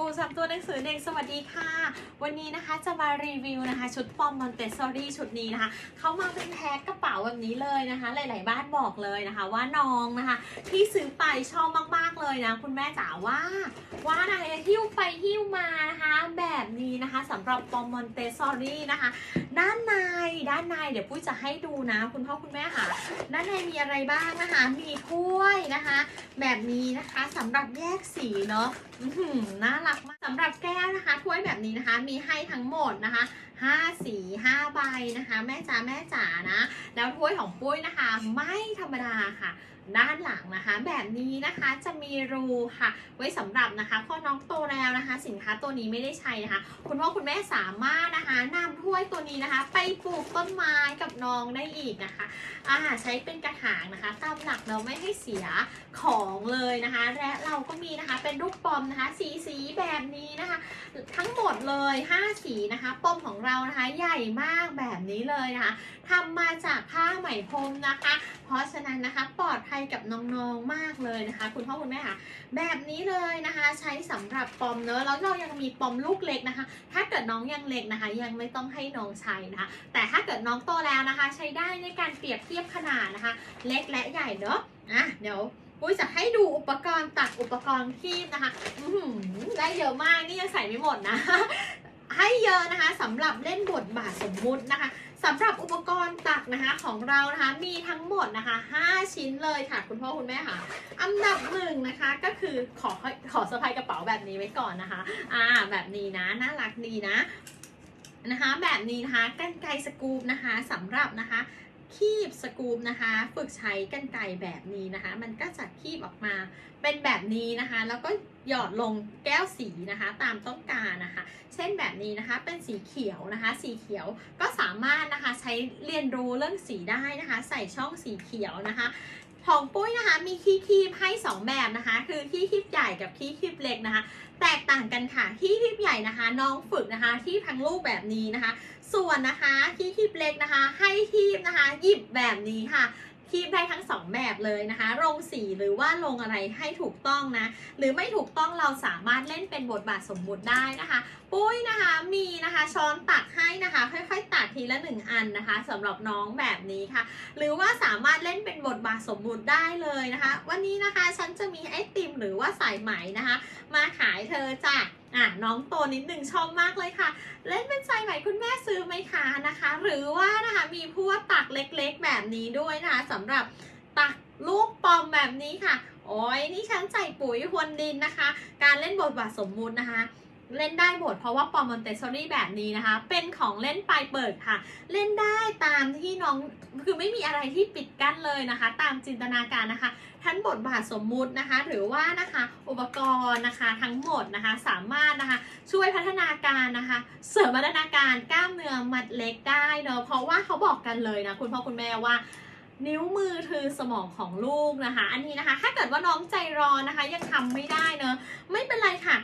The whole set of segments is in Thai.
ปูสามตัวหนังสือเด็กสวัสดีค่ะ วันนี้นะคะจะมารีวิวนะคะ ชุดปอมมอนเตสซอรี่ชุดนี้นะคะเขามาเป็นแพ็คกระเป๋าแบบนี้เลยนะคะ หลาย ๆ บ้านบอกเลยนะคะ ว่าน้องนะคะ ที่ซื้อไปชอบมาก ๆ เลยนะ คุณแม่จ๋าว่าว่าอะไรหิ้วไปหิ้วมานะคะแบบ นี้นะคะสำหรับปอมมอนเตสซอรี่นะคะ ด้านในด้านในเดี๋ยวปุ้ยจะให้ดูนะ คุณพ่อคุณแม่ค่ะ ด้านในมีอะไรบ้างนะคะ มีถ้วยนะคะ แบบนี้นะคะสำหรับแยกสีเนาะน่ารักมากสำหรับแก้วนะคะ ถ้วยแบบนี้นะคะ มีให้ทั้งหมดนะคะ5สี5ใบนะคะ แม่จ๋าแม่จ๋านะ แล้วถ้วยของปุ้ยนะคะ ไม่ธรรมดาค่ะ ด้านหลังนะคะ แบบนี้นะคะจะมีรูค่ะ ไว้สำหรับนะคะพ่อน้องโตแล้วนะคะ สินค้าตัวนี้ไม่ได้ใช้นะคะ คุณพ่อคุณแม่สามารถนะคะนำถ้วยตัวนี้นะคะ ไปปลูกต้นไม้กับน้องได้อีกนะคะอ่าใช้เป็นกระถางนะคะตามหลักเราไม่ให้เสียของเลยนะคะ และเราก็มีนะคะเป็นรูปปอมนะคะ สีสีแบบนี้นะคะ ทั้งหมดเลย 5 สีนะคะปอมของเรานะคะใหญ่มากแบบนี้เลยนะคะทำมาจากผ้าไหมพรมนะคะ เพราะฉะนั้นนะคะปลอดภัยกับน้องๆมากเลยนะคะ คุณพ่อคุณแม่ค่ะ แบบนี้เลยนะคะ ใช้สำหรับปอมเนอะแล้วเรายังมีปอมลูกเล็กนะคะ ถ้าเกิดน้องยังเล็กนะคะ ยังไม่ต้องให้น้องใช้นะคะ แต่ถ้าเกิดน้องโตแล้วนะคะ ใช้ได้ในการเปรียบเทียบขนาดนะคะ เล็กและใหญ่เนอะอะเดี๋ยวปุ้ยจะให้ดูอุปกรณ์ตักอุปกรณ์คีบนะคะ อืได้เยอะมากนี่ยังใส่ไม่หมดนะ ให้เยอะนะคะสำหรับเล่นบทบาทสมมุตินะคะสำหรับอุปกรณ์ตักนะคะของเรานะคะมีทั้งหมดนะคะ 5 ชิ้นเลยค่ะ คุณพ่อคุณแม่ค่ะ อันดับหนึ่งนะคะก็คือขอขอสะพายกระเป๋าแบบนี้ไว้ก่อนนะคะ อ่าแบบนี้นะน่ารักดีนะนะคะแบบนี้นะคะกันไกลสกูปนะคะสำหรับนะคะ คีบสกูปนะคะ ฝึกใช้กันไก่แบบนี้นะคะ มันก็จะคีบออกมาเป็นแบบนี้นะคะ แล้วก็หยอดลงแก้วสีนะคะ ตามต้องการนะคะ เช่นแบบนี้นะคะเป็นสีเขียวนะคะ สีเขียวก็สามารถนะคะใช้เรียนรู้เรื่องสีได้นะคะ ใส่ช่องสีเขียวนะคะ ของปุ้ยนะคะมีขี้คีบให้ 2 แบบนะคะ คือขี้คีบใหญ่กับขี้คีบเล็กนะคะ แตกต่างกันค่ะขี้คีบใหญ่นะคะ น้องฝึกนะคะที่ทั้งลูกแบบนี้นะคะ ส่วนนะคะขี้คีบเล็กนะคะ ให้คีบนะคะ หยิบแบบนี้ค่ะคีบได้ทั้งสองแบบเลยนะคะ ลงสีหรือว่าลงอะไรให้ถูกต้องนะ หรือไม่ถูกต้องเราสามารถเล่นเป็นบทบาทสมมุติได้นะคะ ปุ้ยนะคะมี นะคะช้อนตักให้นะคะ ค่อยๆ ตักทีละหนึ่งอันนะคะสำหรับน้องแบบนี้ค่ะ หรือว่าสามารถเล่นเป็นบทบาทสมมุติได้เลยนะคะ วันนี้นะคะฉันจะมีไอติมหรือว่าสายไหมนะคะ มาขายเธอจ้ะอะน้องโตนิดหนึ่งชอบมากเลยค่ะ เล่นเป็นสายไหมคุณแม่ซื้อไหมคะนะคะ หรือว่านะคะมีพวกตักเล็กๆแบบนี้ด้วยนะคะสำหรับตักลูกปอมแบบนี้ค่ะ โอ้ยนี่ฉันใส่ปุ๋ยพรวนดินนะคะ การเล่นบทบาทสมมุตินะคะ เล่นได้หมดเพราะว่าปอมมอนเตสซอรี่แบบนี้นะคะ เป็นของเล่นปลายเปิดค่ะ เล่นได้ตามที่น้องคือไม่มีอะไรที่ปิดกั้นเลยนะคะ ตามจินตนาการนะคะ ทั้งบทบาทสมมุตินะคะ หรือว่านะคะอุปกรณ์นะคะทั้งหมดนะคะสามารถนะคะ ช่วยพัฒนาการนะคะ เสริมพัฒนาการกล้ามเนื้อมัดเล็กได้เนอะเพราะว่าเขาบอกกันเลยนะคุณพ่อคุณแม่ว่านิ้วมือคือสมองของลูกนะคะ อันนี้นะคะ ถ้าเกิดว่าน้องใจร้อนนะคะ ยังทำไม่ได้เนอะไม่เป็นไรค่ะ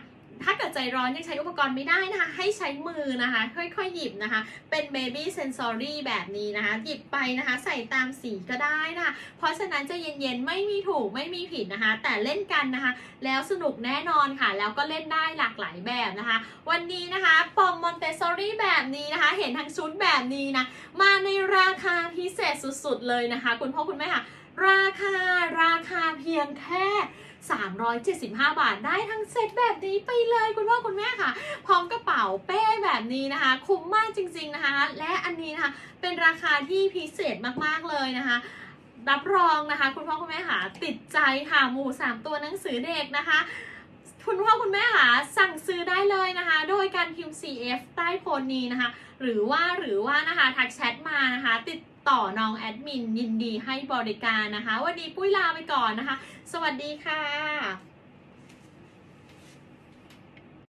ถ้าเกิดใจร้อนยังใช้อุปกรณ์ไม่ได้นะคะ ให้ใช้มือนะคะ ค่อยๆหยิบนะคะ เป็น baby sensory แบบนี้นะคะ หยิบไปนะคะ ใส่ตามสีก็ได้นะคะ เพราะฉะนั้นจะเย็นๆ ไม่มีถูกไม่มีผิดนะคะ แต่เล่นกันนะคะ แล้วสนุกแน่นอนค่ะ แล้วก็เล่นได้หลากหลายแบบนะคะ วันนี้นะคะปอมมอนเตสซอรี่แบบนี้นะคะ เห็นทั้งชุดแบบนี้นะ มาในราคาพิเศษสุดๆเลยนะคะ คุณพ่อคุณแม่ค่ะ ราคาราคาเพียงแค่ 375 บาทได้ทั้งเซตแบบนี้ไปเลยคุณพ่อคุณแม่ค่ะ พร้อมกระเป๋าเป้แบบนี้นะคะ คุ้มมากจริง ๆนะคะ และอันนี้นะคะเป็นราคาที่พิเศษมากๆเลยนะคะรับรองนะคะ คุณพ่อคุณแม่ค่ะติดใจค่ะหมู่สามตัวหนังสือเด็กนะคะคุณพ่อคุณแม่ค่ะสั่งซื้อได้เลยนะคะ โดยการพิมพ์ CF ใต้โพสต์นี้นะคะ หรือว่าหรือว่านะคะทักแชทมานะคะติด ต่อน้องแอดมินยินดีให้บริการนะคะ วันนี้ปุ้ยลาไปก่อนนะคะ สวัสดีค่ะ